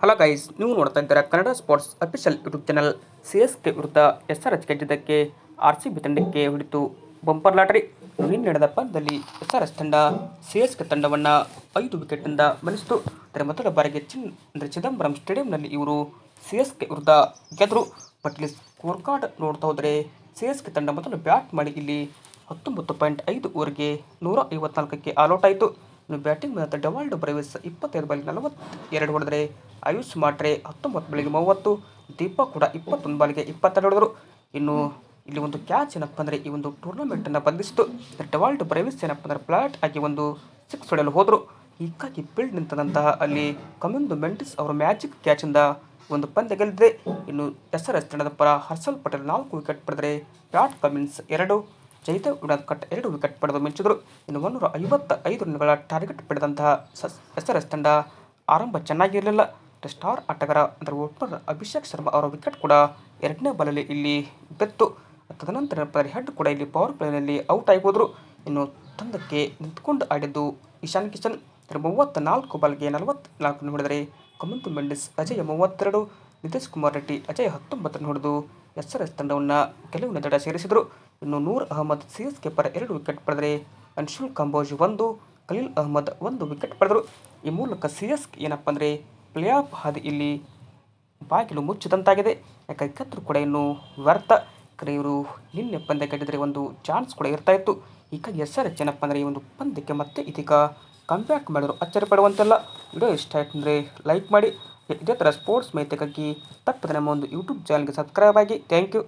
Hello guys ನೀವು ನೋಡ್ತಾ ಇದ್ದೀರಾ Kannada sports official YouTube channel C S K ವಿರುದ್ಧ ಎಸ್ ಆರ್ ಎಚ್ ಕೆ ಗೆದ್ದಿದ್ದಕ್ಕೆ ಆರ್ ಸಿ ಬಿ ತಂಡಕ್ಕೆ ಹೊಡಿತು ಬಂಪರ್ ಲಾಟರಿ ನಿನ್ನೆ ನಡೆದ ಪಂದ್ಯದಲ್ಲಿ ಎಸ್ ಆರ್ ಎಸ್ ತಂಡ ಸಿ ಎಸ್ ಕೆ ತಂಡವನ್ನು ಐದು ವಿಕೆಟ್ನಿಂದ ಮಣಿಸಿತು ಅದರ ಮೊದಲ ಬಾರಿಗೆ ಚಿನ್, ಅಂದರೆ ಚಿದಂಬರಂ ಸ್ಟೇಡಿಯಂನಲ್ಲಿ ಇವರು ಸಿ ಎಸ್ ಕೆ ವಿರುದ್ಧ ಗೆದ್ದರು ಬಟ್ ಇಲ್ಲಿ ಸ್ಕೋರ್ ಕಾರ್ಡ್ ನೋಡ್ತಾ ಹೋದರೆ ಸಿ ಎಸ್ ಕೆ ತಂಡ ಮೊದಲು ಬ್ಯಾಟ್ ಮಾಡಿ ಇಲ್ಲಿ ಹತ್ತೊಂಬತ್ತು ಪಾಯಿಂಟ್ ಐದು ಓವರ್ಗೆ ನೂರ ಐವತ್ನಾಲ್ಕಕ್ಕೆ ಆಲ್ಔಟ್ ಆಯಿತು. ಇನ್ನು ಬ್ಯಾಟಿಂಗ್ ಮಾಡಿದ ಡೆವಾಲ್ಡ್ ಬ್ರೈವಿಸ್ ಇಪ್ಪತ್ತೈದು ಬಾಲಿಗೆ ನಲವತ್ತೆರಡು ಹೊಡೆದರೆ ಆಯುಷ್ ಮಾಟ್ರೆ ಹತ್ತೊಂಬತ್ತು ಬಾಲಿಗೆ ಮೂವತ್ತು, ದೀಪ ಕೂಡ ಇಪ್ಪತ್ತೊಂದು ಬಾಲಿಗೆ ಇಪ್ಪತ್ತೆರಡು ಹೊಡೆದರು. ಇನ್ನು ಇಲ್ಲಿ ಒಂದು ಕ್ಯಾಚ್ ಏನಪ್ಪ ಅಂದರೆ ಈ ಒಂದು ಟೂರ್ನಮೆಂಟನ್ನು ಬಂಧಿಸಿತು. ಡೆವಾಲ್ಟ್ ಬ್ರೈವಿಸ್ ಏನಪ್ಪ ಅಂದರೆ ಪ್ಲಾಟ್ ಆಗಿ ಒಂದು ಸಿಕ್ಸ್ ಹೊಡೆಯಲು ಹೋದರು. ಹೀಗಾಗಿ ಬಿಲ್ಡ್ ನಿಂತಂತಹ ಅಲ್ಲಿ ಕಮಿಂದು ಮೆಂಟಿಸ್ ಅವರ ಮ್ಯಾಜಿಕ್ ಕ್ಯಾಚಿಂದ ಒಂದು ಪಂದ್ಯ ಗೆದ್ದಿದೆ ಇನ್ನು ಎಸ್ ಆರ್ ಎಸ್ ತಂಡದ ಪರ ಹರ್ಷಲ್ ಪಟೇಲ್ ನಾಲ್ಕು ವಿಕೆಟ್ ಪಡೆದರೆ ಪ್ಯಾಟ್ ಕಮಿನ್ಸ್ ಎರಡು ಜೈದೇವ್ ಉಡಾದ್ಕಟ್ ಎರಡು ವಿಕೆಟ್ ಪಡೆದು ಮಿಂಚಿದರು. ಇನ್ನು ಮುನ್ನೂರ ಐವತ್ತ ಐದು ರನ್ಗಳ ಟಾರ್ಗೆಟ್ ಪಡೆದಂತಹ ಸಸ್ ಎಸ್ ಆರ್ ಎಸ್ ತಂಡ ಆರಂಭ ಚೆನ್ನಾಗಿರಲಿಲ್ಲ. ಸ್ಟಾರ್ ಆಟಗಾರ ಅಂದರೆ ಓಪನರ್ ಅಭಿಷೇಕ್ ಶರ್ಮಾ ಅವರ ವಿಕೆಟ್ ಕೂಡ ಎರಡನೇ ಬಾಲಲ್ಲಿ ಇಲ್ಲಿ ಬೆತ್ತು. ತದನಂತರ ಹೆಡ್ ಕೂಡ ಇಲ್ಲಿ ಪವರ್ ಪ್ಲೇನಲ್ಲಿ ಔಟ್ ಆಗಿ ಹೋದರು. ಇನ್ನು ತಂಡಕ್ಕೆ ನಿಂತ್ಕೊಂಡು ಆಡಿದ್ದು ಇಶಾನ್ ಕಿಶನ್. ಮೂವತ್ತ ನಾಲ್ಕು ಬಾಲ್ಗೆ ನಲವತ್ತ್ನಾಲ್ಕು ಹೊಡೆದರೆ ಕಮಂತು ಮೆಂಡಿಸ್ ಅಜಯ್ ಮೂವತ್ತೆರಡು, ನಿತೀಶ್ ಕುಮಾರ್ ರೆಡ್ಡಿ ಅಜಯ್ ಹತ್ತೊಂಬತ್ತನ್ನು ಹೊಡೆದು ಎಸ್ ಆರ್ ಎಸ್ ತಂಡವನ್ನು ಗೆಲುವಿನ ದಡ ಸೇರಿಸಿದರು. ಇನ್ನು Noor Ahmad C S K ಪರ ಎರಡು ವಿಕೆಟ್ ಪಡೆದರೆ ಅನ್ಶುಲ್ ಕಂಬೋಜ್ ಒಂದು, ಖಲೀಲ್ ಅಹಮದ್ ಒಂದು ವಿಕೆಟ್ ಪಡೆದರು. ಈ ಮೂಲಕ ಸಿ ಎಸ್ ಏನಪ್ಪ ಅಂದರೆ ಪ್ಲೇ ಆಫ್ ಹಾದಿ ಇಲ್ಲಿ ಬಾಗಿಲು ಮುಚ್ಚಿದಂತಾಗಿದೆ. ಯಾಕಂದ್ರೆ ಕೂಡ ಇನ್ನು ವ್ಯರ್ಥ. ಕರೆಯವರು ನಿನ್ನೆ ಪಂದ್ಯ ಕಟ್ಟಿದರೆ ಒಂದು ಚಾನ್ಸ್ ಕೂಡ ಇರ್ತಾ ಇತ್ತು. ಈಗ ಎಸ್ ಆರ್ ಅಂದರೆ ಈ ಒಂದು ಪಂದ್ಯಕ್ಕೆ ಮತ್ತೆ ಇದೀಗ ಕಂಬ್ಯಾಕ್ ಮಾಡಿದ್ರು ಅಚ್ಚರಿ ಪಡುವಂತೆಲ್ಲ. ವಿಡಿಯೋ ಇಷ್ಟ ಆಯ್ತು ಅಂದರೆ ಲೈಕ್ ಮಾಡಿ. ಇದೇ ಥರ ಸ್ಪೋರ್ಟ್ಸ್ ಮಾಹಿತಿಗಾಗಿ ತಪ್ಪದೆ ನಮ್ಮ ಒಂದು ಯೂಟ್ಯೂಬ್ ಚಾನಲ್ಗೆ ಸಬ್ಸ್ಕ್ರೈಬ್ ಆಗಿ. Thank you